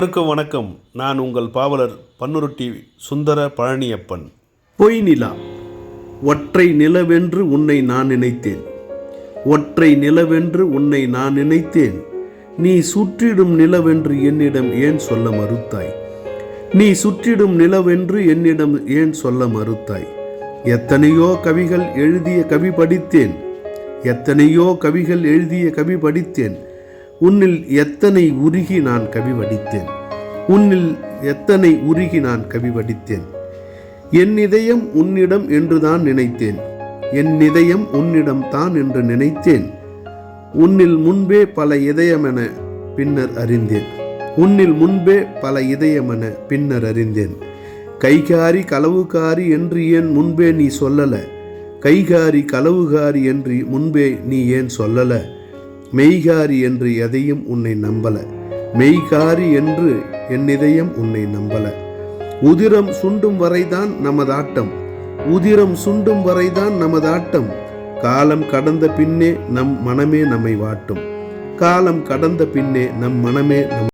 அனைவருக்கும் வணக்கம். நான் உங்கள் பாவலர் பன்னுருட்டி சுந்தர பழனியப்பன். பொய் நிலா. ஒற்றை நிலவென்று உன்னை நான் நினைத்தேன். ஒற்றை நிலவென்று உன்னை நான் நினைத்தேன். நீ சுற்றிடும் நிலவென்று என்னிடம் ஏன் சொல்ல மறுத்தாய்? நீ சுற்றிடும் நிலவென்று என்னிடம் ஏன் சொல்ல மறுத்தாய்? எத்தனையோ கவிகள் எழுதிய கவி படித்தேன். எத்தனையோ கவிகள் எழுதிய கவி படித்தேன். உன்னில் எத்தனை உருகி நான் கவிவடித்தேன் உன்னில் எத்தனை உருகி நான் கவிவடித்தேன் என் இதயம் உன்னிடம் என்றுதான் நினைத்தேன். என் இதயம் உன்னிடம் தான் என்று நினைத்தேன். உன்னில் முன்பே பல இதயமென பின்னர் அறிந்தேன். உன்னில் முன்பே பல இதயமென பின்னர் அறிந்தேன். கைகாரி களவுகாரி என்று ஏன் முன்பே நீ சொல்லல? கைகாரி களவுகாரி என்று முன்பே நீ ஏன் சொல்லலை? மெய்காரி என்று எதையும் உன்னை நம்பல. மெய்காரி என்று என் இதயம் உன்னை நம்பல. உதிரம் சுண்டும் வரைதான் நமதாட்டம் உதிரம் சுண்டும் வரைதான் நமதாட்டம் காலம் கடந்த பின்னே நம் மனமே நம்மை வாட்டும். காலம் கடந்த பின்னே நம் மனமே நம்